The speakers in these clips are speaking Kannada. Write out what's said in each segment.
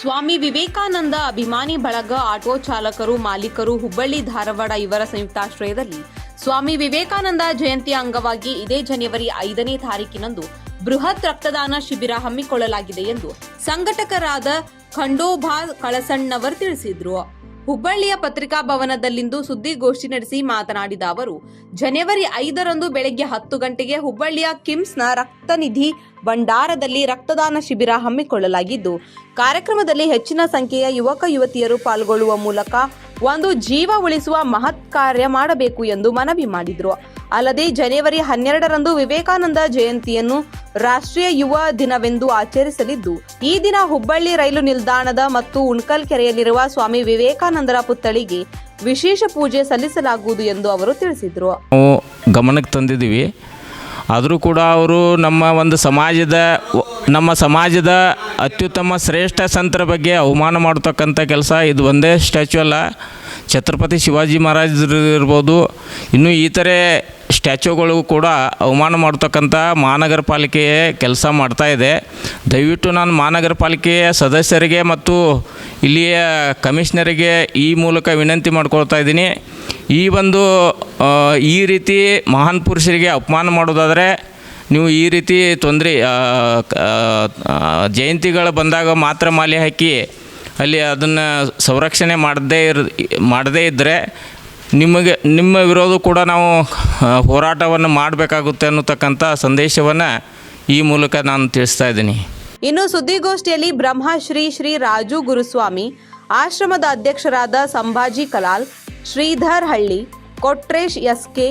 ಸ್ವಾಮಿ ವಿವೇಕಾನಂದ ಅಭಿಮಾನಿ ಬಳಗ, ಆಟೋ ಚಾಲಕರು, ಮಾಲೀಕರು, ಹುಬ್ಬಳ್ಳಿ, ಧಾರವಾಡ ಇವರ ಸಂಯುಕ್ತಾಶ್ರಯದಲ್ಲಿ ಸ್ವಾಮಿ ವಿವೇಕಾನಂದ ಜಯಂತಿಯ ಅಂಗವಾಗಿ ಇದೇ ಜನವರಿ ಐದನೇ ತಾರೀಕಿನಂದು ಬೃಹತ್ ರಕ್ತದಾನ ಶಿಬಿರ ಹಮ್ಮಿಕೊಳ್ಳಲಾಗಿದೆ ಎಂದು ಸಂಘಟಕರಾದ ಖಂಡೋಭಾ ಕಳಸಣ್ಣವರ್ ತಿಳಿಸಿದ್ರು. ಹುಬ್ಬಳ್ಳಿಯ ಪತ್ರಿಕಾ ಭವನದಲ್ಲಿಂದು ಸುದ್ದಿಗೋಷ್ಠಿ ನಡೆಸಿ ಮಾತನಾಡಿದ ಅವರು, ಜನವರಿ ಐದರಂದು ಬೆಳಗ್ಗೆ ಹತ್ತು ಗಂಟೆಗೆ ಹುಬ್ಬಳ್ಳಿಯ ಕಿಮ್ಸ್ನ ರಕ್ತನಿಧಿ ಭಂಡಾರದಲ್ಲಿ ರಕ್ತದಾನ ಶಿಬಿರ ಹಮ್ಮಿಕೊಳ್ಳಲಾಗಿದ್ದು, ಕಾರ್ಯಕ್ರಮದಲ್ಲಿ ಹೆಚ್ಚಿನ ಸಂಖ್ಯೆಯ ಯುವಕ ಯುವತಿಯರು ಪಾಲ್ಗೊಳ್ಳುವ ಮೂಲಕ ಒಂದು ಜೀವ ಉಳಿಸುವ ಮಹತ್ ಕಾರ್ಯ ಮಾಡಬೇಕು ಎಂದು ಮನವಿ ಮಾಡಿದರು. ಅಲ್ಲದೆ, ಜನವರಿ ಹನ್ನೆರಡರಂದು ವಿವೇಕಾನಂದ ಜಯಂತಿಯನ್ನು ರಾಷ್ಟ್ರೀಯ ಯುವ ದಿನವೆಂದು ಆಚರಿಸಲಿದ್ದು, ಈ ದಿನ ಹುಬ್ಬಳ್ಳಿ ರೈಲು ನಿಲ್ದಾಣದ ಮತ್ತು ಉಣ್ಕಲ್ ಕೆರೆಯಲ್ಲಿರುವ ಸ್ವಾಮಿ ವಿವೇಕಾನಂದರ ಪುತ್ಥಳಿಗೆ ವಿಶೇಷ ಪೂಜೆ ಸಲ್ಲಿಸಲಾಗುವುದು ಎಂದು ಅವರು ತಿಳಿಸಿದರು. ಗಮನಕ್ಕೆ ತಂದಿದ್ದೀವಿ. ಆದರೂ ಕೂಡ ಅವರು ನಮ್ಮ ಒಂದು ಸಮಾಜದ ನಮ್ಮ ಸಮಾಜದ ಅತ್ಯುತ್ತಮ ಶ್ರೇಷ್ಠ ಸಂತರ ಬಗ್ಗೆ ಅವಮಾನ ಮಾಡತಕ್ಕಂಥ ಕೆಲಸ ಇದು ಒಂದೇ ಸ್ಟ್ಯಾಚ್ಯೂ ಅಲ್ಲ. ಛತ್ರಪತಿ ಶಿವಾಜಿ ಮಹಾರಾಜರು ಇರ್ಬೋದು ಇನ್ನೂ ಇತರೆ ಸ್ಟ್ಯಾಚ್ಯೂಗಳು ಕೂಡ ಅವಮಾನ ಮಾಡ್ತಕ್ಕಂಥ ಮಹಾನಗರ ಪಾಲಿಕೆ ಕೆಲಸ ಮಾಡ್ತಾ ಇದೆ. ದಯವಿಟ್ಟು ನಾನು ಮಹಾನಗರ ಪಾಲಿಕೆಯ ಸದಸ್ಯರಿಗೆ ಮತ್ತು ಇಲ್ಲಿಯ ಕಮಿಷನರಿಗೆ ಈ ಮೂಲಕ ವಿನಂತಿ ಮಾಡ್ಕೊಳ್ತಾ ಇದ್ದೀನಿ. ಈ ಒಂದು ಈ ರೀತಿ ಮಹಾನ್ ಪುರುಷರಿಗೆ ಅಪಮಾನ ಮಾಡೋದಾದರೆ ನೀವು ಈ ರೀತಿ ತೊಂದರೆ ಜಯಂತಿಗಳು ಬಂದಾಗ ಮಾತ್ರ ಮಾಲೆ ಹಾಕಿ ಅಲ್ಲಿ ಅದನ್ನು ಸಂರಕ್ಷಣೆ ಮಾಡದೇ ಇರ್, ಮಾಡದೇ ಇದ್ದರೆ ನಿಮಗೆ, ನಿಮ್ಮ ವಿರೋಧ ಕೂಡ ನಾವು ಹೋರಾಟವನ್ನು ಮಾಡಬೇಕಾಗುತ್ತೆ ಅನ್ನತಕ್ಕಂಥ ಸಂದೇಶವನ್ನು ಈ ಮೂಲಕ ನಾನು ತಿಳಿಸ್ತಾ ಇದ್ದೀನಿ. ಇನ್ನು ಸುದ್ದಿಗೋಷ್ಠಿಯಲ್ಲಿ ಬ್ರಹ್ಮಶ್ರೀ ಶ್ರೀ ರಾಜು ಗುರುಸ್ವಾಮಿ, ಆಶ್ರಮದ ಅಧ್ಯಕ್ಷರಾದ ಸಂಭಾಜಿ ಕಲಾಲ್, ಶ್ರೀಧರ್ ಹಳ್ಳಿ, ಕೊಟ್ರೇಶ್ ಎಸ್ಕೆ,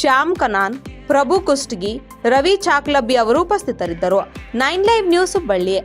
ಶ್ಯಾಮ್ ಕನಾನ್, ಪ್ರಭು ಕುಷ್ಟಗಿ, ರವಿ ಚಾಕ್ಲಬ್ಬಿ ಅವರು ಉಪಸ್ಥಿತರಿದ್ದರು. Nine live news Hubballi.